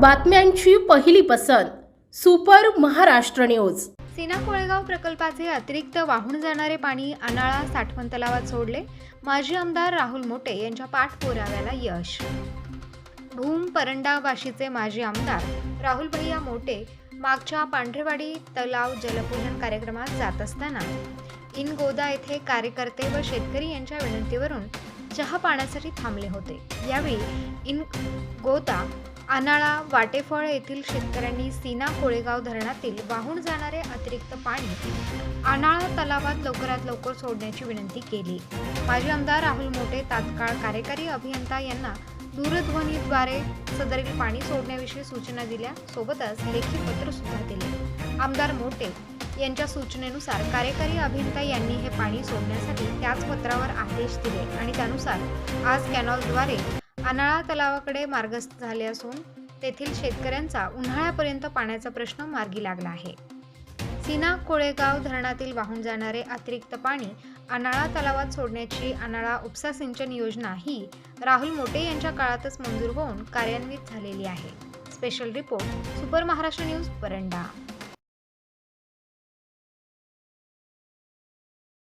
बातम्यांची पहिली पसंत सुपर महाराष्ट्र न्यूज. सीना कोळेगाव प्रकल्पाचे अतिरिक्त वाहून जाणारे पाणी अनाळा साठवण तलावात सोडले. माजी आमदार राहुल मोटे यांच्या पाठपुराव्याला यश. भूम परंडा वाशीचे माजी आमदार राहुल भैया मोटे मागच्या पांढरेवाडी तलाव जलपूजन कार्यक्रमात जात असताना इन गोदा येथे कार्यकर्ते व शेतकरी यांच्या विनंतीवरून चहा पाण्यासाठी थांबले होते. यावेळी इन गोदा अनाळा वाटेफळ येथील शेतकऱ्यांनी सीना कोळेगाव धरणातील वाहून जाणारे अतिरिक्त पाणी अनाळा तलावात लवकरात लवकर सोडण्याची विनंती केली. माजी आमदार राहुल मोटे तात्काळ कार्यकारी अभियंता यांना दूरध्वनीद्वारे सदरील पाणी सोडण्याविषयी सूचना दिल्या सोबतच लेखी पत्र सुद्धा दिले. आमदार मोटे यांच्या सूचनेनुसार कार्यकारी अभियंता यांनी हे पाणी सोडण्यासाठी त्याच पत्रावर आदेश दिले आणि त्यानुसार आज कॅनॉलद्वारे अनाळा तलावाकडे मार्गस्थ झाले असून तेथील शेतकऱ्यांचा उन्हाळ्यापर्यंत पाण्याचा प्रश्न मार्गी लागला आहे. सिना कोळेगाव धरणातील वाहून जाणारे अतिरिक्त पाणी अनाळा तलावात सोडण्याची अनाळा उपसा सिंचन योजना ही राहुल मोटे यांच्या काळातच मंजूर होऊन कार्यान्वित झालेली आहे. Special report super Maharashtra news Paranda